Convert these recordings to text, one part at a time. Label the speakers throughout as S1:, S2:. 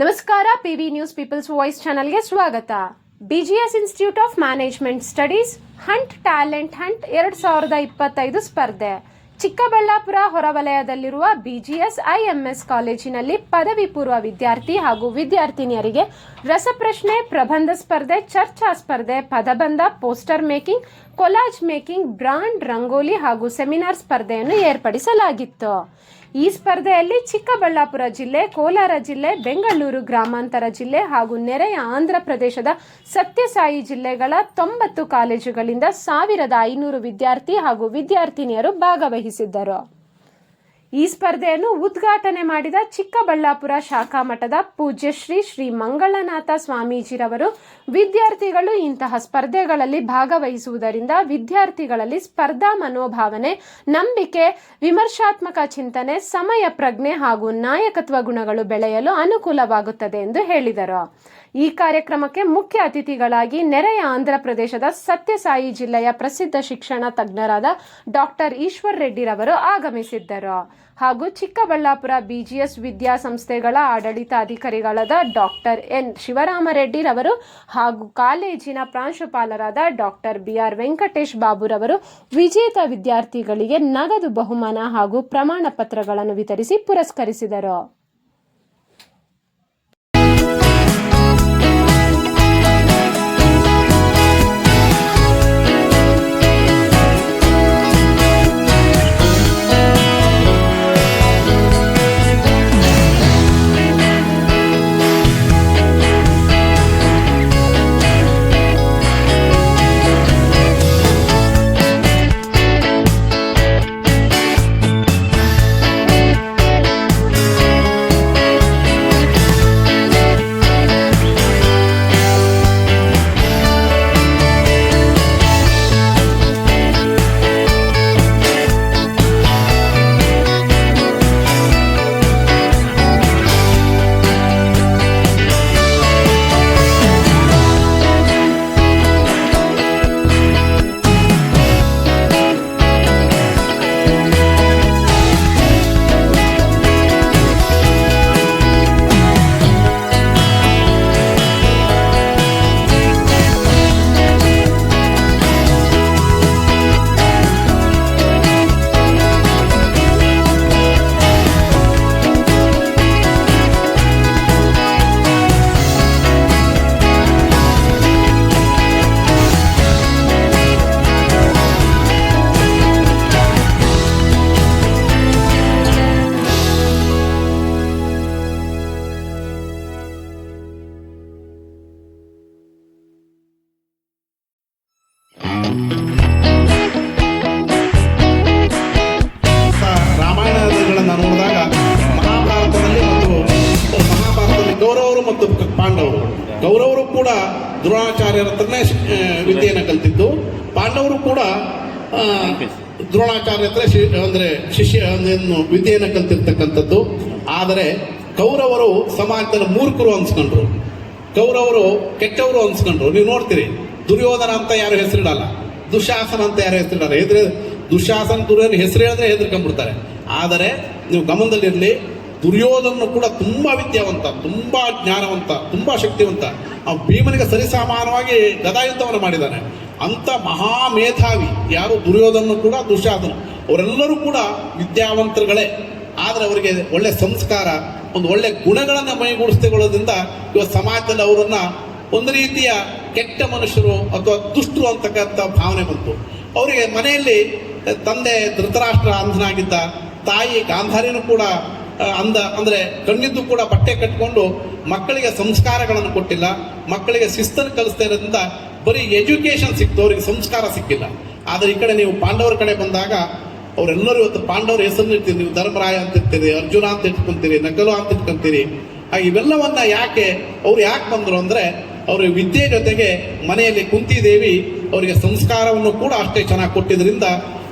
S1: ನಮಸ್ಕಾರ, PV news people's voice ಚಾನಲ್ಗೆ ಸ್ವಾಗತ. BGS institute of management studies hunt talent hunt ಎರಡ್ ಸಾವಿರದ ಇಪ್ಪತ್ತೈದು ಸ್ಪರ್ಧೆ. ಚಿಕ್ಕಬಳ್ಳಾಪುರ ಹೊರವಲಯದಲ್ಲಿರುವ ಬಿಜಿಎಸ್ ಐಎಂಎಸ್ ಕಾಲೇಜಿನಲ್ಲಿ ಪದವಿ ಪೂರ್ವ ವಿದ್ಯಾರ್ಥಿ ಹಾಗೂ ವಿದ್ಯಾರ್ಥಿನಿಯರಿಗೆ ರಸಪ್ರಶ್ನೆ ಪ್ರಬಂಧ ಸ್ಪರ್ಧೆ, ಚರ್ಚಾ ಸ್ಪರ್ಧೆ, ಪದಬಂಧ, poster making collage making brand rangoli ಹಾಗೂ ಸೆಮಿನಾರ್ ಸ್ಪರ್ಧೆಯನ್ನು ಏರ್ಪಡಿಸಲಾಗಿತ್ತು. ಈ ಸ್ಪರ್ಧೆಯಲ್ಲಿ ಚಿಕ್ಕಬಳ್ಳಾಪುರ ಜಿಲ್ಲೆ, ಕೋಲಾರ ಜಿಲ್ಲೆ, ಬೆಂಗಳೂರು ಗ್ರಾಮಾಂತರ ಜಿಲ್ಲೆ ಹಾಗೂ ನೆರೆಯ ಆಂಧ್ರ ಪ್ರದೇಶದ ಸತ್ಯಸಾಯಿ ಜಿಲ್ಲೆಗಳ ತೊಂಬತ್ತು ಕಾಲೇಜುಗಳಿಂದ ಸಾವಿರದ ಐನೂರು ವಿದ್ಯಾರ್ಥಿ ಹಾಗೂ ವಿದ್ಯಾರ್ಥಿನಿಯರು ಭಾಗವಹಿಸಿದ್ದರು. ಈ ಸ್ಪರ್ಧೆಯನ್ನು ಉದ್ಘಾಟನೆ ಮಾಡಿದ ಚಿಕ್ಕಬಳ್ಳಾಪುರ ಶಾಖಾ ಮಠದ ಪೂಜ್ಯಶ್ರೀ ಶ್ರೀ ಮಂಗಳನಾಥ ಸ್ವಾಮೀಜಿರವರು, ವಿದ್ಯಾರ್ಥಿಗಳು ಇಂತಹ ಸ್ಪರ್ಧೆಗಳಲ್ಲಿ ಭಾಗವಹಿಸುವುದರಿಂದ ವಿದ್ಯಾರ್ಥಿಗಳಲ್ಲಿ ಸ್ಪರ್ಧಾ ಮನೋಭಾವನೆ, ನಂಬಿಕೆ, ವಿಮರ್ಶಾತ್ಮಕ ಚಿಂತನೆ, ಸಮಯ ಪ್ರಜ್ಞೆ ಹಾಗೂ ನಾಯಕತ್ವ ಗುಣಗಳು ಬೆಳೆಯಲು ಅನುಕೂಲವಾಗುತ್ತದೆ ಎಂದು ಹೇಳಿದರು. ಈ ಕಾರ್ಯಕ್ರಮಕ್ಕೆ ಮುಖ್ಯ ಅತಿಥಿಗಳಾಗಿ ನೆರೆಯ ಆಂಧ್ರ ಪ್ರದೇಶದ ಸತ್ಯಸಾಯಿ ಜಿಲ್ಲೆಯ ಪ್ರಸಿದ್ಧ ಶಿಕ್ಷಣ ತಜ್ಞರಾದ ಡಾಕ್ಟರ್ ಈಶ್ವರ್ ರೆಡ್ಡಿರವರು ಆಗಮಿಸಿದ್ದರು. ಹಾಗೂ ಚಿಕ್ಕಬಳ್ಳಾಪುರ ಬಿಜಿಎಸ್ ವಿದ್ಯಾಸಂಸ್ಥೆಗಳ ಆಡಳಿತಾಧಿಕಾರಿಗಳಾದ ಡಾಕ್ಟರ್ ಎನ್ ಶಿವರಾಮರೆಡ್ಡಿರವರು ಹಾಗೂ ಕಾಲೇಜಿನ ಪ್ರಾಂಶುಪಾಲರಾದ ಡಾಕ್ಟರ್ ಬಿಆರ್ ವೆಂಕಟೇಶ್ ಬಾಬುರವರು ವಿಜೇತ ವಿದ್ಯಾರ್ಥಿಗಳಿಗೆ ನಗದು ಬಹುಮಾನ ಹಾಗೂ ಪ್ರಮಾಣ ಪತ್ರಗಳನ್ನು ವಿತರಿಸಿ ಪುರಸ್ಕರಿಸಿದರು.
S2: ದ್ರೋಣಾಚಾರ್ಯ ಹತ್ರ ಶಿ ಅಂದರೆ ಶಿಷ್ಯ ವಿದ್ಯೆಯನ್ನು ಕಲ್ತಿರ್ತಕ್ಕಂಥದ್ದು. ಆದರೆ ಕೌರವರು ಸಮಾಜದಲ್ಲಿ ಮೂರ್ಖರು ಅನ್ಸ್ಕೊಂಡ್ರು. ಕೌರವರು ಕೆಟ್ಟವರು ಅನ್ಸ್ಕೊಂಡ್ರು. ನೀವು ನೋಡ್ತೀರಿ ದುರ್ಯೋಧನ ಅಂತ ಯಾರು ಹೆಸರಿಡಲ್ಲ. ದುಶಾಸನ ಅಂತ ಯಾರು ಹೆಸರಿಡಲ್ಲ. ಎದುರು ದುಶಾಸನ ದುರ್ಯೋಧನ ಹೆಸರು ಹೇಳಿದ್ರೆ ಹೆದರ್ಕೊಂಡ್ಬಿಡ್ತಾರೆ. ಆದರೆ ನೀವು ಗಮನದಲ್ಲಿರಲಿ ದುರ್ಯೋಧನ ಕೂಡ ತುಂಬಾ ವಿದ್ಯಾವಂತ, ತುಂಬಾ ಜ್ಞಾನವಂತ, ತುಂಬಾ ಶಕ್ತಿವಂತ. ಆ ಭೀಮನಿಗೆ ಸರಿಸಮಾನವಾಗಿ ಗದಾಯುದ್ಧವನ್ನು ಮಾಡಿದ್ದಾನೆ. ಅಂತ ಮಹಾ ಮೇಧಾವಿ ಯಾರು? ದುರ್ಯೋಧನ ಕೂಡ ದುಶಾಸನ ಅವರೆಲ್ಲರೂ ಕೂಡ ವಿದ್ಯಾವಂತರುಗಳೇ. ಆದರೆ ಅವರಿಗೆ ಒಳ್ಳೆ ಸಂಸ್ಕಾರ, ಒಂದು ಒಳ್ಳೆ ಗುಣಗಳನ್ನು ಮೈಗೂಡಿಸಿಕೊಳ್ಳೋದ್ರಿಂದ ಇವತ್ತು ಸಮಾಜದಲ್ಲಿ ಅವರನ್ನ ಒಂದು ರೀತಿಯ ಕೆಟ್ಟ ಮನುಷ್ಯರು ಅಥವಾ ದುಷ್ಟರು ಅಂತಕ್ಕಂಥ ಭಾವನೆ ಬಂತು. ಅವರಿಗೆ ಮನೆಯಲ್ಲಿ ತಂದೆ ಧೃತರಾಷ್ಟ್ರ ಅಂಧನಾಗಿದ್ದ ತಾಯಿ ಗಾಂಧಾರಿನೂ ಕೂಡ ಅಂಧ ಅಂದರೆ ಕಣ್ಣಿದ್ದು ಕೂಡ ಬಟ್ಟೆ ಕಟ್ಟಿಕೊಂಡು ಮಕ್ಕಳಿಗೆ ಸಂಸ್ಕಾರಗಳನ್ನು ಕೊಟ್ಟಿಲ್ಲ, ಮಕ್ಕಳಿಗೆ ಶಿಸ್ತನ್ನು ಕಲಿಸ್ತಾ ಇರೋದ್ರಿಂದ ಬರೀ ಎಜುಕೇಶನ್ ಸಿಕ್ತು ಅವರಿಗೆ ಸಂಸ್ಕಾರ ಸಿಕ್ಕಿಲ್ಲ. ಆದರೆ ಈ ಕಡೆ ನೀವು ಪಾಂಡವರ ಕಡೆ ಬಂದಾಗ ಅವರೆಲ್ಲರೂ ಇವತ್ತು ಪಾಂಡವರ ಹೆಸರು ಇರ್ತೀರಿ ನೀವು ಧರ್ಮರಾಯ ಅಂತ ಇರ್ತೀರಿ ಅರ್ಜುನ ಅಂತ ಇಟ್ಕೊಂತೀರಿ, ನಕಲು ಅಂತ ಇಟ್ಕೊಂತೀರಿ. ಇವೆಲ್ಲವನ್ನ ಯಾಕೆ, ಅವ್ರು ಯಾಕೆ ಬಂದರು ಅಂದರೆ ಅವರು ವಿದ್ಯೆ ಜೊತೆಗೆ ಮನೆಯಲ್ಲಿ ಕುಂತಿದೇವಿ ಅವರಿಗೆ ಸಂಸ್ಕಾರವನ್ನು ಕೂಡ ಅಷ್ಟೇ ಚೆನ್ನಾಗಿ ಕೊಟ್ಟಿದ್ದರಿಂದ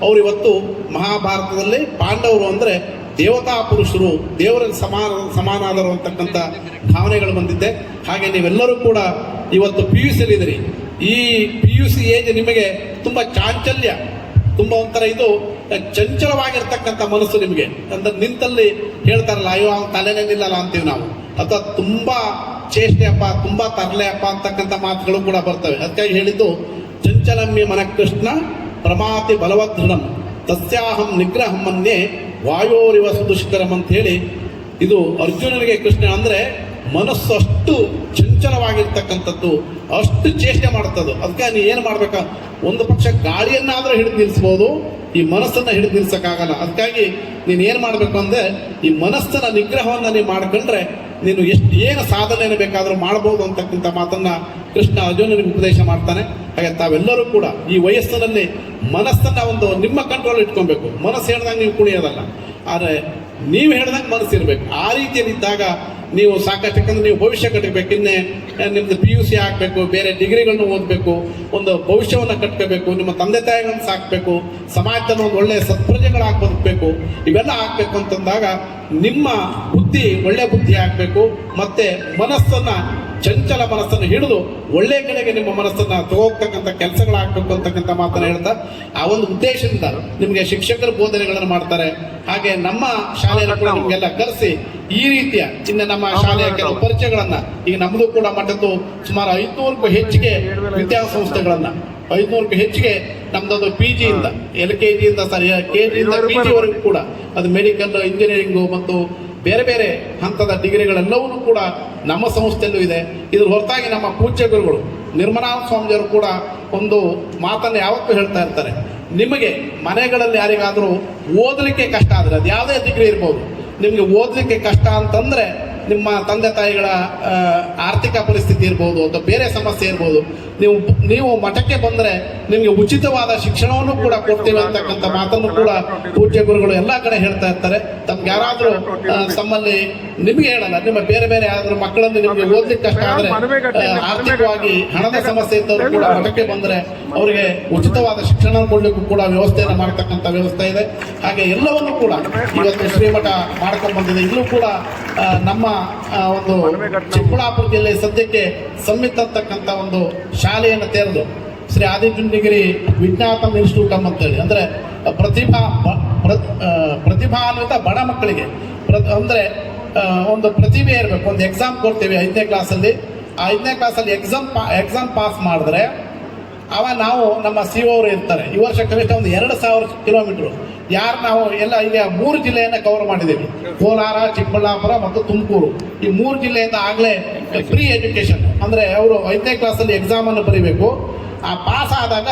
S2: ಅವರಿವತ್ತು ಮಹಾಭಾರತದಲ್ಲಿ ಪಾಂಡವರು ಅಂದರೆ ದೇವತಾ ಪುರುಷರು ದೇವರ ಸಮಾನ, ಸಮಾನಾದರು ಅಂತಕ್ಕಂಥ ಭಾವನೆಗಳು ಬಂದಿದ್ದೆ. ಹಾಗೆ ನೀವೆಲ್ಲರೂ ಕೂಡ ಇವತ್ತು ಪಿ ಯು ಸಿಲಿದ್ದೀರಿ ಈ ಪಿ ಯು ಸಿ ಏಜ್ ನಿಮಗೆ ತುಂಬ ಚಾಂಚಲ್ಯ, ತುಂಬ ಒಂಥರ ಇದು, ಚಂಚಲವಾಗಿರ್ತಕ್ಕಂಥ ಮನಸ್ಸು ನಿಮಗೆ. ಅಂದ್ರೆ ನಿಂತಲ್ಲಿ ಹೇಳ್ತಾರಲ್ಲ, ಅಯ್ಯೋ, ಅವ್ನ ತಲೆನೇ ನಿಲ್ಲಲ್ಲ ಅಂತೀವಿ ನಾವು. ಅಥವಾ ತುಂಬ ಚೇಷ್ಟೆ ಅಪ್ಪ, ತುಂಬಾ ತರಲೆ ಅಪ್ಪ ಅಂತಕ್ಕಂಥ ಮಾತುಗಳು ಕೂಡ ಬರ್ತವೆ. ಅದಕ್ಕಾಗಿ ಹೇಳಿದ್ದು ಚಂಚಲಮ್ಮಿ ಮನ ಕೃಷ್ಣ ಪ್ರಮಾತಿ ಬಲವದೃಢಂ ತಸ್ಯಾಹಂ ನಿಗ್ರಹಂ ವಾಯೋರಿವ ಅಂತ ಹೇಳಿ ಇದು ಅರ್ಜುನನಿಗೆ ಕೃಷ್ಣ ಅಂದ್ರೆ ಮನಸ್ಸು ಅಷ್ಟು ಚಂಚಲವಾಗಿರ್ತಕ್ಕಂಥದ್ದು, ಅಷ್ಟು ಚೇಷ್ಟೆ ಮಾಡುತ್ತದ್ದು ಅದಕ್ಕೆ ನೀನು ಏನು ಮಾಡ್ಬೇಕ? ಒಂದು ಪಕ್ಷ ಗಾಳಿಯನ್ನಾದರೂ ಹಿಡಿದು ನಿಲ್ಲಿಸ್ಬೋದು ಈ ಮನಸ್ಸನ್ನ ಹಿಡಿದು ನಿಲ್ಸಕ್ಕಾಗಲ್ಲ. ಅದಕ್ಕಾಗಿ ನೀನು ಏನು ಮಾಡಬೇಕು ಅಂದ್ರೆ, ಈ ಮನಸ್ಸನ್ನ ನಿಗ್ರಹವನ್ನು ನೀವು ಮಾಡ್ಕೊಂಡ್ರೆ ನೀನು ಎಷ್ಟು ಏನು ಸಾಧನೆಯನ್ನು ಬೇಕಾದರೂ ಮಾಡ್ಬೋದು ಅಂತಕ್ಕಂಥ ಮಾತನ್ನು ಕೃಷ್ಣ ಅರ್ಜುನನಿಗೆ ಉಪದೇಶ ಮಾಡ್ತಾನೆ. ಹಾಗೆ ತಾವೆಲ್ಲರೂ ಕೂಡ ಈ ವಯಸ್ಸಿನಲ್ಲಿ ಮನಸ್ಸನ್ನು ಒಂದು ನಿಮ್ಮ ಕಂಟ್ರೋಲ್ ಇಟ್ಕೊಬೇಕು. ಮನಸ್ಸು ಹೇಳ್ದಂಗೆ ನೀವು ಕುಣಿಯೋದಲ್ಲ. ಆದರೆ ನೀವು ಹೇಳ್ದಂಗೆ ಮನಸ್ಸಿರಬೇಕು. ಆ ಆ ರೀತಿಯಲ್ಲಿದ್ದಾಗ ನೀವು ಸಾಕಷ್ಟು ನೀವು ಭವಿಷ್ಯ ಕಟ್ಟಬೇಕು. ಇನ್ನೇ ನಿಮ್ದು ಪಿ ಯು ಸಿ ಆಗಬೇಕು, ಬೇರೆ ಡಿಗ್ರಿಗಳನ್ನು ಓದಬೇಕು, ಒಂದು ಭವಿಷ್ಯವನ್ನು ಕಟ್ಕೋಬೇಕು, ನಿಮ್ಮ ತಂದೆ ತಾಯಿಗಳನ್ನು ಸಾಕಬೇಕು, ಸಮಾಜದಲ್ಲಿ ಒಂದು ಒಳ್ಳೆಯ ಸತ್ಪ್ರಜೆಗಳಾಗಿ ಬದುಕಬೇಕು ಇವೆಲ್ಲ ಆಗಬೇಕು ಅಂತಂದಾಗ ನಿಮ್ಮ ಬುದ್ಧಿ ಒಳ್ಳೆ ಬುದ್ಧಿ ಆಗಬೇಕು, ಮತ್ತೆ ಮನಸ್ಸನ್ನ ಚಂಚಲ ಮನಸ್ಸನ್ನು ಹಿಡಿದು ಒಳ್ಳೆ ಕಡೆಗೆ ನಿಮ್ಮ ಮನಸ್ಸನ್ನ ತಗೋಗ್ತಕ್ಕಂಥ ಕೆಲಸಗಳಾಗಬೇಕು ಅಂತಕ್ಕಂಥ ಮಾತನ್ನು ಹೇಳ್ತಾ ಆ ಒಂದು ಉದ್ದೇಶದಿಂದ ನಿಮಗೆ ಶಿಕ್ಷಕರು ಬೋಧನೆಗಳನ್ನು ಮಾಡ್ತಾರೆ. ಹಾಗೆ ನಮ್ಮ ಶಾಲೆಯನ್ನು ಕೂಡ ನಿಮಗೆಲ್ಲ ಕರೆಸಿ ಈ ರೀತಿಯ ಇನ್ನು ನಮ್ಮ ಶಾಲೆಯ ಕೆಲವು ಪರಿಚಯಗಳನ್ನು ಈಗ ನಮ್ಮದು ಕೂಡ ಮಟ್ಟದ್ದು ಸುಮಾರು ಐದುನೂರಕ್ಕೂ ಹೆಚ್ಚಿಗೆ ವಿದ್ಯಾಸಂಸ್ಥೆಗಳನ್ನ. ಐದುನೂರಕ್ಕೂ ಹೆಚ್ಚಿಗೆ ನಮ್ದೊಂದು ಪಿ ಜಿಯಿಂದ ಎಲ್ ಕೆ ಜಿಯಿಂದ ಸರಿ ಕೆ ಜಿಯಿಂದ ಪಿ ಜಿವರೆಗೂ ಕೂಡ ಅದು ಮೆಡಿಕಲ್ ಇಂಜಿನಿಯರಿಂಗು ಮತ್ತು ಬೇರೆ ಬೇರೆ ಹಂತದ ಡಿಗ್ರಿಗಳೆಲ್ಲವೂ ಕೂಡ ನಮ್ಮ ಸಂಸ್ಥೆಯಲ್ಲೂ ಇದೆ. ಇದ್ರ ಹೊರತಾಗಿ ನಮ್ಮ ಪೂಜ್ಯ ಗುರುಗಳು ನಿರ್ಮಲಾ ಸ್ವಾಮಿಯವರು ಕೂಡ ಒಂದು ಮಾತನ್ನು ಯಾವತ್ತೂ ಹೇಳ್ತಾ ಇರ್ತಾರೆ. ನಿಮಗೆ ಮನೆಗಳಲ್ಲಿ ಯಾರಿಗಾದರೂ ಓದಲಿಕ್ಕೆ ಕಷ್ಟ ಆದರೆ ಅದು ಯಾವುದೇ ಡಿಗ್ರಿ ಇರ್ಬೋದು. ನಿಮಗೆ ಓದಲಿಕ್ಕೆ ಕಷ್ಟ ಅಂತಂದರೆ ನಿಮ್ಮ ತಂದೆ ತಾಯಿಗಳ ಆರ್ಥಿಕ ಪರಿಸ್ಥಿತಿ ಇರ್ಬೋದು ಅಥವಾ ಬೇರೆ ಸಮಸ್ಯೆ ಇರ್ಬೋದು. ನೀವು ನೀವು ಮಠಕ್ಕೆ ಬಂದರೆ ನಿಮಗೆ ಉಚಿತವಾದ ಶಿಕ್ಷಣವನ್ನು ಕೂಡ ಕೊಡ್ತೀವಿ ಅಂತಕ್ಕಂಥ ಮಾತನ್ನು ಕೂಡ ಪೂಜ್ಯ ಗುರುಗಳು ಎಲ್ಲ ಕಡೆ ಹೇಳ್ತಾ ಇರ್ತಾರೆ. ತಮ್ಗೆ ಯಾರಾದರೂ ತಮ್ಮಲ್ಲಿ ನಿಮಗೆ ಹೇಳಲ್ಲ, ನಿಮ್ಮ ಬೇರೆ ಬೇರೆ ಯಾರಾದ್ರೂ ಮಕ್ಕಳನ್ನು ನಿಮಗೆ ಓದಲಿಕ್ಕೆ ಕಷ್ಟ ಆದರೆ ಆರ್ಥಿಕವಾಗಿ ಹಣದ ಸಮಸ್ಯೆ ಇದ್ದವರು ಕೂಡ ಮಠಕ್ಕೆ ಬಂದರೆ ಅವರಿಗೆ ಉಚಿತವಾದ ಶಿಕ್ಷಣ ಕೊಡ್ಲಿಕ್ಕೂ ಕೂಡ ವ್ಯವಸ್ಥೆಯನ್ನು ಮಾಡ್ತಕ್ಕಂಥ ವ್ಯವಸ್ಥೆ ಇದೆ. ಹಾಗೆ ಎಲ್ಲವನ್ನು ಕೂಡ ಇವತ್ತು ಶ್ರೀಮಠ ಮಾಡ್ಕೊಂಡು ಬಂದಿದೆ. ಇಲ್ಲೂ ಕೂಡ ನಮ್ಮ ಒಂದು ಚಿಕ್ಕಬಳ್ಳಾಪುರ ಜಿಲ್ಲೆ ಸದ್ಯಕ್ಕೆ ಸಂಮಿತ್ ಅಂತಕ್ಕಂಥ ಒಂದು ಶಾಲೆಯನ್ನು ತೆರೆದು ಶ್ರೀ ಆದಿಚುಂಡಗಿರಿ ವಿಜ್ಞಾಪನ ಇನ್ಸ್ಟಿಟ್ಯೂಟ್ ಅಂತೇಳಿ. ಅಂದರೆ ಪ್ರತಿಭಾ ಪ್ರತಿಭಾನ್ವಿತ ಬಡ ಮಕ್ಕಳಿಗೆ ಪ್ರ, ಅಂದರೆ ಒಂದು ಪ್ರತಿಭೆ ಇರಬೇಕು. ಒಂದು ಎಕ್ಸಾಮ್ ಕೊಡ್ತೀವಿ ಐದನೇ ಕ್ಲಾಸಲ್ಲಿ ಆ ಐದನೇ ಕ್ಲಾಸಲ್ಲಿ ಎಕ್ಸಾಮ್ ಪಾ ಎಕ್ಸಾಮ್ ಪಾಸ್ ಮಾಡಿದ್ರೆ ಅವ ನಾವು ನಮ್ಮ ಸಿ ಅವರು ಇರ್ತಾರೆ. ಈ ವರ್ಷ ಕನಿಷ್ಠ ಒಂದು ಎರಡು ಸಾವಿರ ಕಿಲೋಮೀಟ್ರು ಯಾರು ನಾವು ಎಲ್ಲ ಈಗ ಮೂರು ಜಿಲ್ಲೆಯನ್ನು ಕವರ್ ಮಾಡಿದ್ದೀವಿ. ಕೋಲಾರ, ಚಿಕ್ಕಬಳ್ಳಾಪುರ ಮತ್ತು ತುಮಕೂರು. ಈ ಮೂರು ಜಿಲ್ಲೆಯಿಂದ ಆಗಲೇ ಫ್ರೀ ಎಜುಕೇಷನ್ ಅಂದರೆ ಅವರು ಐದನೇ ಕ್ಲಾಸಲ್ಲಿ ಎಕ್ಸಾಮನ್ನು ಬರೀಬೇಕು. ಆ ಪಾಸ್ ಆದಾಗ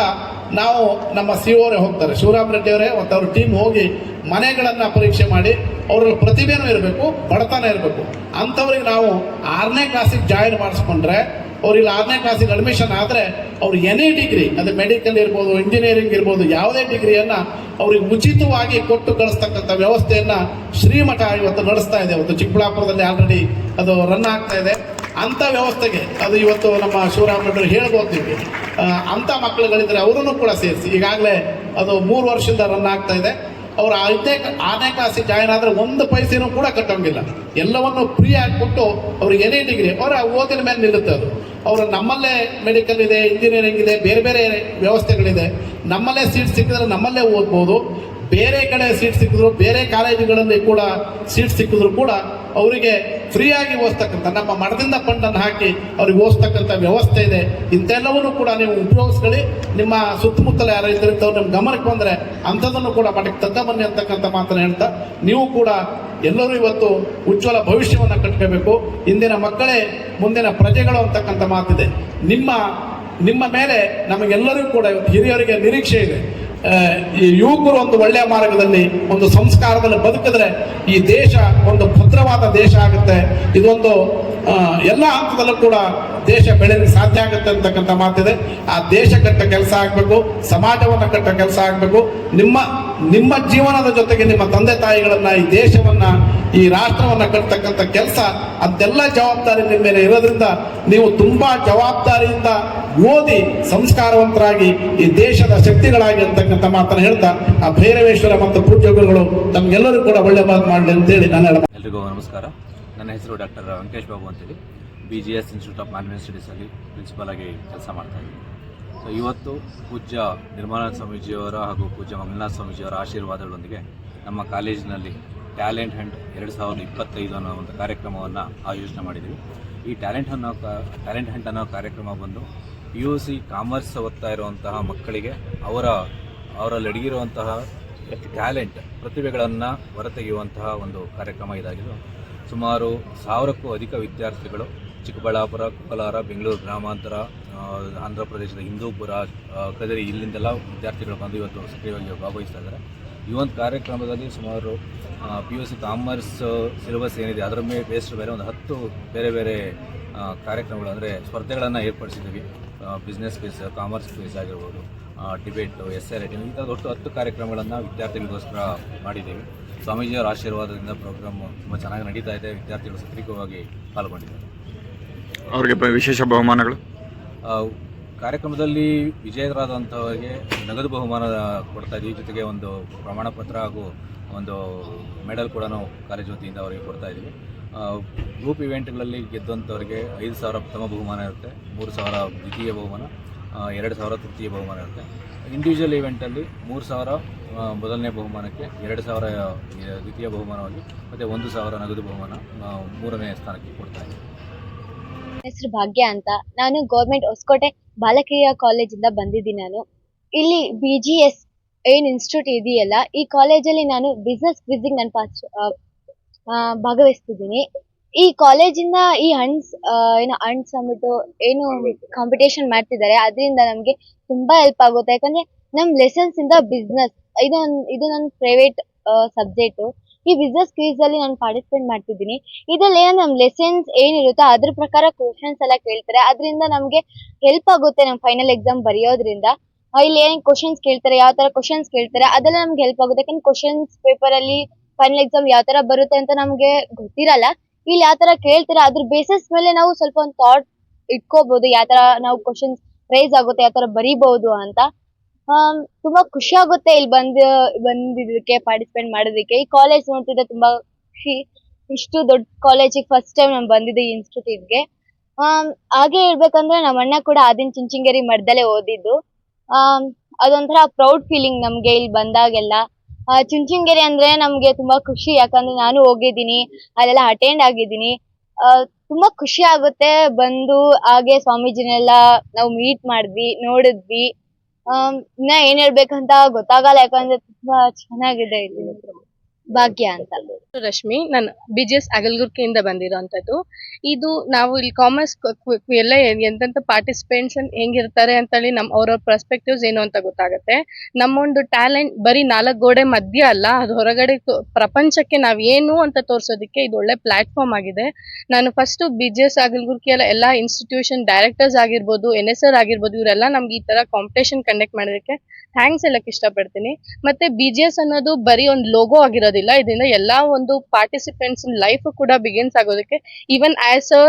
S2: ನಾವು ನಮ್ಮ ಸಿ ಅವರೇ ಹೋಗ್ತಾರೆ. ಶಿವರಾಮ್ ರೆಡ್ಡಿ ಅವರೇ ಮತ್ತು ಅವ್ರ ಟೀಮ್ ಹೋಗಿ ಮನೆಗಳನ್ನು ಪರೀಕ್ಷೆ ಮಾಡಿ ಅವರಲ್ಲಿ ಪ್ರತಿಭೆನೂ ಇರಬೇಕು, ಬಡತನ ಇರಬೇಕು. ಅಂಥವ್ರಿಗೆ ನಾವು ಆರನೇ ಕ್ಲಾಸಿಗೆ ಜಾಯಿನ್ ಮಾಡಿಸ್ಕೊಂಡ್ರೆ ಅವ್ರಿಗೆ ಆರನೇ ಕ್ಲಾಸಿಗೆ ಅಡ್ಮಿಷನ್ ಆದರೆ ಅವ್ರು ಎನಿ ಡಿಗ್ರಿ ಅದು ಮೆಡಿಕಲ್ ಇರ್ಬೋದು ಇಂಜಿನಿಯರಿಂಗ್ ಇರ್ಬೋದು ಯಾವುದೇ ಡಿಗ್ರಿಯನ್ನು ಅವ್ರಿಗೆ ಉಚಿತವಾಗಿ ಕೊಟ್ಟು ಕಳಿಸ್ತಕ್ಕಂಥ ವ್ಯವಸ್ಥೆಯನ್ನು ಶ್ರೀಮಠ ಇವತ್ತು ನಡೆಸ್ತಾ ಇದೆ. ಇವತ್ತು ಚಿಕ್ಕಬಳ್ಳಾಪುರದಲ್ಲಿ ಆಲ್ರೆಡಿ ಅದು ರನ್ ಆಗ್ತಾ ಇದೆ. ಅಂಥ ವ್ಯವಸ್ಥೆಗೆ ಅದು ಇವತ್ತು ನಮ್ಮ ಶಿವರಾಮರೆಡ್ಡಿ ರೆಡ್ಡಿ ಹೇಳ್ಬೋದು ನಿಮಗೆ. ಆ, ಅಂಥ ಮಕ್ಕಳುಗಳಿದ್ರೆ ಅವರನ್ನು ಕೂಡ ಸೇರಿಸಿ. ಈಗಾಗಲೇ ಅದು ಮೂರು ವರ್ಷದಿಂದ ರನ್ ಆಗ್ತಾ ಇದೆ. ಅವರು ಐದನೇ ಆರನೇ ಕ್ಲಾಸಿಗೆ ಜಾಯ್ನ್ ಆದರೆ ಒಂದು ಪೈಸೆನೂ ಕೂಡ ಕಟ್ಟೋಂಗಿಲ್ಲ. ಎಲ್ಲವನ್ನು ಫ್ರೀ ಆಗಿ ಕೊಟ್ಟು ಅವ್ರಿಗೆ ಏನೇ ಡಿಗ್ರಿ ಅವರ ಓದಿನ ಮೇಲೆ ನಿಲ್ಲುತ್ತೆ ಅದು. ಅವರು ನಮ್ಮಲ್ಲೇ ಮೆಡಿಕಲ್ ಇದೆ ಇಂಜಿನಿಯರಿಂಗ್ ಇದೆ, ಬೇರೆ ಬೇರೆ ವ್ಯವಸ್ಥೆಗಳಿದೆ. ನಮ್ಮಲ್ಲೇ ಸೀಟ್ ಸಿಕ್ಕಿದ್ರೆ ನಮ್ಮಲ್ಲೇ ಓದ್ಬೋದು. ಬೇರೆ ಕಡೆ ಸೀಟ್ ಸಿಕ್ಕಿದ್ರು, ಬೇರೆ ಕಾಲೇಜುಗಳಲ್ಲಿ ಕೂಡ ಸೀಟ್ ಸಿಕ್ಕಿದ್ರು ಕೂಡ ಅವರಿಗೆ ಫ್ರೀಯಾಗಿ ಓದಿಸ್ತಕ್ಕಂಥ ನಮ್ಮ ಮಠದಿಂದ ಫಂಡನ್ನು ಹಾಕಿ ಅವ್ರಿಗೆ ಓದಿಸ್ತಕ್ಕಂಥ ವ್ಯವಸ್ಥೆ ಇದೆ. ಇಂಥೆಲ್ಲವನ್ನು ಕೂಡ ನೀವು ಉಪಯೋಗಿಸ್ಕೊಳ್ಳಿ. ನಿಮ್ಮ ಸುತ್ತಮುತ್ತಲ ಯಾರು ಇದ್ದಂಥವ್ರು ನಿಮ್ಮ ಗಮನಕ್ಕೆ ಬಂದರೆ ಅಂಥದ್ದನ್ನು ಕೂಡ ಮಠಕ್ಕೆ ತಗೊಂಬನ್ನಿ ಅಂತಕ್ಕಂಥ ಮಾತನ್ನು ಹೇಳ್ತಾ, ನೀವು ಕೂಡ ಎಲ್ಲರೂ ಇವತ್ತು ಉಜ್ವಲ ಭವಿಷ್ಯವನ್ನು ಕಟ್ಕೋಬೇಕು. ಇಂದಿನ ಮಕ್ಕಳೇ ಮುಂದಿನ ಪ್ರಜೆಗಳು ಅಂತಕ್ಕಂಥ ಮಾತಿದೆ. ನಿಮ್ಮ ನಿಮ್ಮ ಮೇಲೆ ನಮಗೆಲ್ಲರಿಗೂ ಕೂಡ ಇವತ್ತು ಹಿರಿಯರಿಗೆ ನಿರೀಕ್ಷೆ ಇದೆ. ಈ ಯುವಕರು ಒಂದು ಒಳ್ಳೆಯ ಮಾರ್ಗದಲ್ಲಿ ಒಂದು ಸಂಸ್ಕಾರದಲ್ಲಿ ಬದುಕಿದ್ರೆ ಈ ದೇಶ ಒಂದು ಭದ್ರವಾದ ದೇಶ ಆಗುತ್ತೆ. ಇದೊಂದು ಎಲ್ಲ ಹಂತದಲ್ಲೂ ಕೂಡ ದೇಶ ಬೆಳೆಯಲು ಸಾಧ್ಯ ಆಗುತ್ತೆ ಅಂತಕ್ಕಂಥ ಮಾತಿದೆ. ಆ ದೇಶ ಕಟ್ಟ ಕೆಲಸ ಆಗಬೇಕು, ಸಮಾಜವನ್ನು ಕಟ್ಟ ಕೆಲಸ ಆಗಬೇಕು. ನಿಮ್ಮ ನಿಮ್ಮ ಜೀವನದ ಜೊತೆಗೆ ನಿಮ್ಮ ತಂದೆ ತಾಯಿಗಳನ್ನು, ಈ ದೇಶವನ್ನ, ಈ ರಾಷ್ಟ್ರವನ್ನ ಕಟ್ಟತಕ್ಕಂಥ ಕೆಲಸ ಅದೆಲ್ಲ ಜವಾಬ್ದಾರಿ ನಿಮ್ಮ ಮೇಲೆ ಇರೋದ್ರಿಂದ ನೀವು ತುಂಬಾ ಜವಾಬ್ದಾರಿಯಿಂದ ಓದಿ ಸಂಸ್ಕಾರವಂತರಾಗಿ ಈ ದೇಶದ ಶಕ್ತಿಗಳಾಗಿ ಅಂತಕ್ಕಂಥ ಮಾತನ್ನು ಹೇಳ್ತಾ, ಆ ಭೈರವೇಶ್ವರ ಮತ್ತು ಪೂಜ್ಯ ಗುರುಗಳು ತಮ್ಗೆಲ್ಲರೂ ಕೂಡ ಒಳ್ಳೆ ಮಾತು ಮಾಡಲಿ ಅಂತೇಳಿ ನಾನು ಹೇಳ
S3: ಎಲ್ರಿಗೂ ನಮಸ್ಕಾರ. ನನ್ನ ಹೆಸರು ಡಾಕ್ಟರ್ ವೆಂಕಟೇಶ್ ಬಾಬು ಅಂತೇಳಿ. B G S institute of management ಸ್ಟಡೀಸಲ್ಲಿ principal ಆಗಿ ಕೆಲಸ ಮಾಡ್ತಾ ಇದ್ದೀನಿ. ಸೊ ಇವತ್ತು ಪೂಜ್ಯ ನಿರ್ಮಲಾನಂದ ಸ್ವಾಮೀಜಿಯವರ ಹಾಗೂ ಪೂಜ್ಯ ಮಂಗಲನಾಥ ಸ್ವಾಮೀಜಿಯವರ ಆಶೀರ್ವಾದಗಳೊಂದಿಗೆ ನಮ್ಮ ಕಾಲೇಜಿನಲ್ಲಿ ಟ್ಯಾಲೆಂಟ್ ಹಂಟ್ ಎರಡು ಸಾವಿರದ ಇಪ್ಪತ್ತೈದು ಅನ್ನೋ ಒಂದು ಕಾರ್ಯಕ್ರಮವನ್ನು ಆಯೋಜನೆ ಮಾಡಿದ್ದೀವಿ. ಈ ಟ್ಯಾಲೆಂಟ್ ಅನ್ನೋ ಟ್ಯಾಲೆಂಟ್ ಹಂಟ್ ಅನ್ನೋ ಕಾರ್ಯಕ್ರಮ ಬಂದು ಪಿ ಯು ಸಿ ಕಾಮರ್ಸ್ ಓದ್ತಾ ಇರುವಂತಹ ಮಕ್ಕಳಿಗೆ ಅವರ ಅವರಲ್ಲಿ ಅಡಗಿರುವಂತಹ ಟ್ಯಾಲೆಂಟ್ ಪ್ರತಿಭೆಗಳನ್ನು ಹೊರತೆಗೆಯುವಂತಹ ಒಂದು ಕಾರ್ಯಕ್ರಮ ಇದಾಗಿದ್ದು, ಸುಮಾರು ಸಾವಿರಕ್ಕೂ ಅಧಿಕ ವಿದ್ಯಾರ್ಥಿಗಳು ಚಿಕ್ಕಬಳ್ಳಾಪುರ ಕೋಲಾರ ಬೆಂಗಳೂರು ಗ್ರಾಮಾಂತರ ಆಂಧ್ರ ಪ್ರದೇಶದ ಹಿಂದೂಪುರ ಕದರಿ ಇಲ್ಲಿಂದೆಲ್ಲ ವಿದ್ಯಾರ್ಥಿಗಳು ಬಂದು ಇವತ್ತು ಸಕ್ರಿಯವಾಗಿ ಭಾಗವಹಿಸ್ತಾ ಇದ್ದಾರೆ. ಈ ಒಂದು ಕಾರ್ಯಕ್ರಮದಲ್ಲಿ ಸುಮಾರು P U C commerce syllabus ಏನಿದೆ, ಅದರ ಮೇಲೆ ಬೇಸ್ಡ್ ಬೇರೆ ಒಂದು ಹತ್ತು ಬೇರೆ ಬೇರೆ ಕಾರ್ಯಕ್ರಮಗಳು ಅಂದರೆ ಸ್ಪರ್ಧೆಗಳನ್ನು ಏರ್ಪಡಿಸಿದ್ದೀವಿ. ಬಿಸ್ನೆಸ್ ಕ್ವಿಸ್ ಕಾಮರ್ಸ್ ಕ್ವಿಸ್ ಆಗಿರ್ಬೋದು ಡಿಬೇಟು ಎಸ್ ಎ ರೈಟಿಂಗ್ ಇಂಥದ್ದು ಒಟ್ಟು ಹತ್ತು ಕಾರ್ಯಕ್ರಮಗಳನ್ನು ವಿದ್ಯಾರ್ಥಿಗಳಿಗೋಸ್ಕರ ಮಾಡಿದ್ದೀವಿ. ಸ್ವಾಮೀಜಿಯವರ ಆಶೀರ್ವಾದದಿಂದ ಪ್ರೋಗ್ರಾಮ್ ತುಂಬ ಚೆನ್ನಾಗಿ ನಡೀತಾ ಇದೆ. ವಿದ್ಯಾರ್ಥಿಗಳು ಸಕ್ರಿಯವಾಗಿ ಪಾಲ್ಗೊಂಡಿದ್ದಾರೆ.
S4: ಅವರಿಗೆ ವಿಶೇಷ ಬಹುಮಾನಗಳು?
S3: ಕಾರ್ಯಕ್ರಮದಲ್ಲಿ ವಿಜೇತರಾದಂಥವರಿಗೆ ನಗದು ಬಹುಮಾನ ಕೊಡ್ತಾ ಇದ್ದೀವಿ ಜೊತೆಗೆ ಒಂದು ಪ್ರಮಾಣ ಪತ್ರ ಹಾಗೂ ಒಂದು ಮೆಡಲ್ ಕೂಡ ನಾವು ಕಾಲೇಜ್ ವತಿಯಿಂದ ಅವರಿಗೆ ಕೊಡ್ತಾ ಇದ್ದೀವಿ ಗ್ರೂಪ್ ಇವೆಂಟ್ಗಳಲ್ಲಿ ಗೆದ್ದಂಥವ್ರಿಗೆ ಐದು ಸಾವಿರ ಪ್ರಥಮ ಬಹುಮಾನ ಇರುತ್ತೆ, ಮೂರು ಸಾವಿರ ದ್ವಿತೀಯ ಬಹುಮಾನ ಎರಡು ಸಾವಿರ ತೃತೀಯ ಬಹುಮಾನ ಇರುತ್ತೆ. ಇಂಡಿವಿಜುವಲ್ ಇವೆಂಟಲ್ಲಿ ಮೂರು ಸಾವಿರ ಮೊದಲನೇ ಬಹುಮಾನಕ್ಕೆ ಎರಡು ಸಾವಿರ ದ್ವಿತೀಯ ಬಹುಮಾನವಾಗಿ, ಮತ್ತು ಒಂದು ಸಾವಿರ ನಗದು ಬಹುಮಾನ ಮೂರನೇ ಸ್ಥಾನಕ್ಕೆ ಕೊಡ್ತಾ ಇದ್ದೀವಿ
S5: ಹೆಸರು ಭಾಗ್ಯ ಅಂತ. ನಾನು ಗೌರ್ಮೆಂಟ್ ಹೊಸಕೋಟೆ ಬಾಲಕಿಯ ಕಾಲೇಜಿಂದ ಬಂದಿದ್ದೀನಿ ನಾನು. ಇಲ್ಲಿ ಬಿ ಜಿ ಎಸ್ ಏನ್ ಇನ್ಸ್ಟಿಟ್ಯೂಟ್ ಇದೆಯಲ್ಲ, ಈ ಕಾಲೇಜಲ್ಲಿ ನಾನು ಬಿಸ್ನೆಸ್ ಕ್ವಿಝಿಂಗ್ ನಾನು ಪಾಸ್ ಭಾಗವಹಿಸ್ತಿದ್ದೀನಿ. ಈ ಕಾಲೇಜಿಂದ ಈ ಹಣ್ಸ್ ಏನು ಹಣ್ಸ್ ಅಂದ್ಬಿಟ್ಟು ಏನು ಕಾಂಪಿಟೇಷನ್ ಮಾಡ್ತಿದ್ದಾರೆ. ಅದರಿಂದ ನಮಗೆ ತುಂಬಾ ಹೆಲ್ಪ್ ಆಗುತ್ತೆ. ಯಾಕಂದ್ರೆ ನಮ್ ಲೆಸನ್ಸ್ ಇಂದ ಬಿಸ್ನೆಸ್ ಇದು ಇದು ನನ್ನ ಪ್ರೈವೇಟ್ ಸಬ್ಜೆಕ್ಟ್ ಈ ಬಿಸ್ನೆಸ್ ಕ್ವಿಸ್ ಅಲ್ಲಿ ನಾನು ಪಾರ್ಟಿಸಿಪೇಟ್ ಮಾಡ್ತಿದ್ದೀನಿ. ಇದ್ರಲ್ಲಿ ಏನೋ ನಮ್ ಲೆಸನ್ಸ್ ಏನಿರುತ್ತೋ ಅದ್ರ ಪ್ರಕಾರ ಕ್ವಶನ್ಸ್ ಎಲ್ಲ ಕೇಳ್ತಾರೆ. ಅದರಿಂದ ನಮ್ಗೆ ಹೆಲ್ಪ್ ಆಗುತ್ತೆ ನಮ್ ಫೈನಲ್ ಎಕ್ಸಾಮ್ ಬರೆಯೋದ್ರಿಂದ. ಇಲ್ಲಿ ಏನ್ ಕ್ವಶನ್ಸ್ ಕೇಳ್ತಾರೆ, ಯಾವ ತರ ಕ್ವಶನ್ಸ್ ಕೇಳ್ತಾರೆ, ಅದೆಲ್ಲ ನಮ್ಗೆ ಹೆಲ್ಪ್ ಆಗುತ್ತೆ. ಯಾಕಂದ್ರೆ ಕ್ವಶನ್ಸ್ ಪೇಪರ್ ಅಲ್ಲಿ ಫೈನಲ್ ಎಕ್ಸಾಮ್ ಯಾವ ತರ ಬರುತ್ತೆ ಅಂತ ನಮ್ಗೆ ಗೊತ್ತಿರಲ್ಲ. ಇಲ್ಲಿ ಯಾವ ತರ ಕೇಳ್ತೀರಾ? ಅದ್ರ ಬೇಸಿಸ್ ಮೇಲೆ ನಾವು ಸ್ವಲ್ಪ ಒಂದು ಥಾಟ್ ಇಟ್ಕೋಬಹುದು ಯಾವ ತರ ನಾವು ಕ್ವಶನ್ಸ್ ರೈಸ್ ಆಗುತ್ತೆ, ಯಾವ ತರ ಬರೀಬಹುದು ಅಂತ. ತುಂಬಾ ಖುಷಿ ಆಗುತ್ತೆ ಇಲ್ಲಿ ಬಂದ್, ಬಂದಿದ್ದಕ್ಕೆ ಪಾರ್ಟಿಸಿಪೇಟ್ ಮಾಡೋದಕ್ಕೆ ಈ ಕಾಲೇಜ್ ನೋಡ್ತಿದ್ರೆ ತುಂಬಾ ಖುಷಿ. ಇಷ್ಟು ದೊಡ್ಡ ಕಾಲೇಜಿಗೆ ಫಸ್ಟ್ ಟೈಮ್ ನಾನು ಬಂದಿದ್ದೆ ಈ ಇನ್ಸ್ಟಿಟ್ಯೂಟ್ಗೆ ಹಾಗೆ ಹೇಳ್ಬೇಕಂದ್ರೆ ನಮ್ಮ ಅಣ್ಣ ಕೂಡ ಆದಿನ ಚಿಂಚಿಂಗೇರಿ ಮಠದಲ್ಲೇ ಓದಿದ್ದು. ಅದೊಂಥರ ಪ್ರೌಡ್ ಫೀಲಿಂಗ್ ನಮ್ಗೆ ಇಲ್ಲಿ ಬಂದಾಗೆಲ್ಲ. ಚುಂಚನಗಿರಿ ಅಂದ್ರೆ ನಮ್ಗೆ ತುಂಬಾ ಖುಷಿ. ಯಾಕಂದ್ರೆ ನಾನು ಹೋಗಿದ್ದೀನಿ, ಅಲ್ಲೆಲ್ಲ ಅಟೆಂಡ್ ಆಗಿದ್ದೀನಿ. ತುಂಬಾ ಖುಷಿ ಆಗುತ್ತೆ ಬಂದು ಹಾಗೆ ಸ್ವಾಮೀಜಿನೆಲ್ಲ ನಾವು ಮೀಟ್ ಮಾಡಿದ್ವಿ, ನೋಡಿದ್ವಿ. ಇನ್ನ ಏನ್ ಹೇಳ್ಬೇಕಂತ ಗೊತ್ತಾಗಲ್ಲ, ಯಾಕಂದ್ರೆ ತುಂಬಾ ಚೆನ್ನಾಗಿದೆ ಇಲ್ಲಿ. ಭಾಗ್ಯ ಅಂತ.
S6: ರಶ್ಮಿ, ನಾನು ಬಿ ಜಿ ಎಸ್ ಅಗಲ್ಗುರ್ಕಿಯಿಂದ ಬಂದಿರೋಂಥದ್ದು. ಇದು ನಾವು ಇಲ್ಲಿ ಕಾಮರ್ಸ್ ಎಲ್ಲ ಎಂತೆಂಥ ಪಾರ್ಟಿಸಿಪೆಂಟ್ಸ್ ಹೆಂಗಿರ್ತಾರೆ ಅಂತೇಳಿ ನಮ್ಮ ಅವರವ್ರ ಪರ್ಸ್ಪೆಕ್ಟಿವ್ಸ್ ಏನು ಅಂತ ಗೊತ್ತಾಗುತ್ತೆ. ನಮ್ಮೊಂದು ಟ್ಯಾಲೆಂಟ್ ಬರೀ ನಾಲ್ಕು ಗೋಡೆ ಮಧ್ಯ ಅಲ್ಲ, ಅದು ಹೊರಗಡೆ ಪ್ರಪಂಚಕ್ಕೆ ನಾವು ಏನು ಅಂತ ತೋರಿಸೋದಕ್ಕೆ ಇದು ಒಳ್ಳೆ ಪ್ಲಾಟ್ಫಾರ್ಮ್ ಆಗಿದೆ. ನಾನು ಫಸ್ಟ್ ಬಿ ಜಿ ಎಸ್ ಅಗಲ್ಗುರ್ಕಿಯಲ್ಲ ಎಲ್ಲ ಇನ್ಸ್ಟಿಟ್ಯೂಷನ್ ಡೈರೆಕ್ಟರ್ಸ್ ಆಗಿರ್ಬೋದು ಎನ್ ಎಸ್ ಆರ್ ಆಗಿರ್ಬೋದು, ಇವರೆಲ್ಲ ನಮ್ಗೆ ಈ ತರ ಕಾಂಪಿಟೇಷನ್ ಕಂಡಕ್ಟ್ ಮಾಡೋದಕ್ಕೆ ಥ್ಯಾಂಕ್ಸ್ ಹೇಳಕ್ಕೆ ಇಷ್ಟಪಡ್ತೀನಿ. ಮತ್ತೆ ಬಿ ಜಿ ಎಸ್ ಅನ್ನೋದು ಬರೀ ಒಂದು ಲೋಗೋ ಆಗಿರೋದಿಲ್ಲ ಇದರಿಂದ ಎಲ್ಲಾ ಒಂದು ಪಾರ್ಟಿಸಿಪೆಂಟ್ಸ್ ಲೈಫ್ ಕೂಡ ಬಿಗಿನ್ಸ್ ಆಗೋದಕ್ಕೆ even as a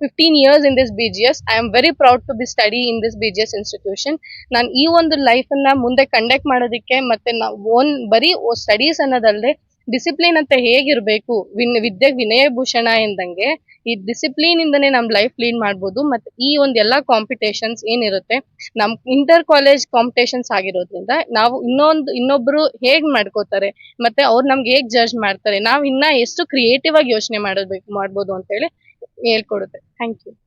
S6: fifteen years in this B G S I am very proud to be study in this B G S institution ನಾನು ಈ ಒಂದು ಲೈಫ್ ಅನ್ನ ಮುಂದೆ ಕಂಡಕ್ಟ್ ಮಾಡೋದಕ್ಕೆ ಮತ್ತೆ ನಾವು ಓನ್ ಬರೀ ಸ್ಟಡೀಸ್ ಅನ್ನೋದಲ್ಲದೆ ಡಿಸಿಪ್ಲಿನ್ ಅಂತ ಹೇಗಿರ್ಬೇಕು? ವಿನ್, ವಿದ್ಯೆ ವಿನಯ ಭೂಷಣ ಎಂದಂಗೆ ಈ ಡಿಸಿಪ್ಲಿನ್ ಇಂದನೇ ನಮ್ ಲೈಫ್ ಲೀಡ್ ಮಾಡ್ಬೋದು. ಮತ್ತೆ ಈ ಒಂದ್ ಎಲ್ಲಾ ಕಾಂಪಿಟೇಷನ್ಸ್ ಏನಿರುತ್ತೆ, ನಮ್ ಇಂಟರ್ ಕಾಲೇಜ್ ಕಾಂಪಿಟೇಷನ್ಸ್ ಆಗಿರೋದ್ರಿಂದ ನಾವು ಇನ್ನೊಂದು, ಇನ್ನೊಬ್ರು ಹೇಗ್ ಮಾಡ್ಕೋತಾರೆ, ಮತ್ತೆ ಅವ್ರು ನಮ್ಗೆ ಹೇಗ್ ಜಡ್ಜ್ ಮಾಡ್ತಾರೆ, ನಾವ್ ಇನ್ನ ಎಷ್ಟು ಕ್ರಿಯೇಟಿವ್ ಆಗಿ ಯೋಚನೆ ಮಾಡಬೇಕು, ಮಾಡ್ಬೋದು ಅಂತ ಹೇಳಿ ಹೇಳ್ಕೊಡುತ್ತೆ. Thank you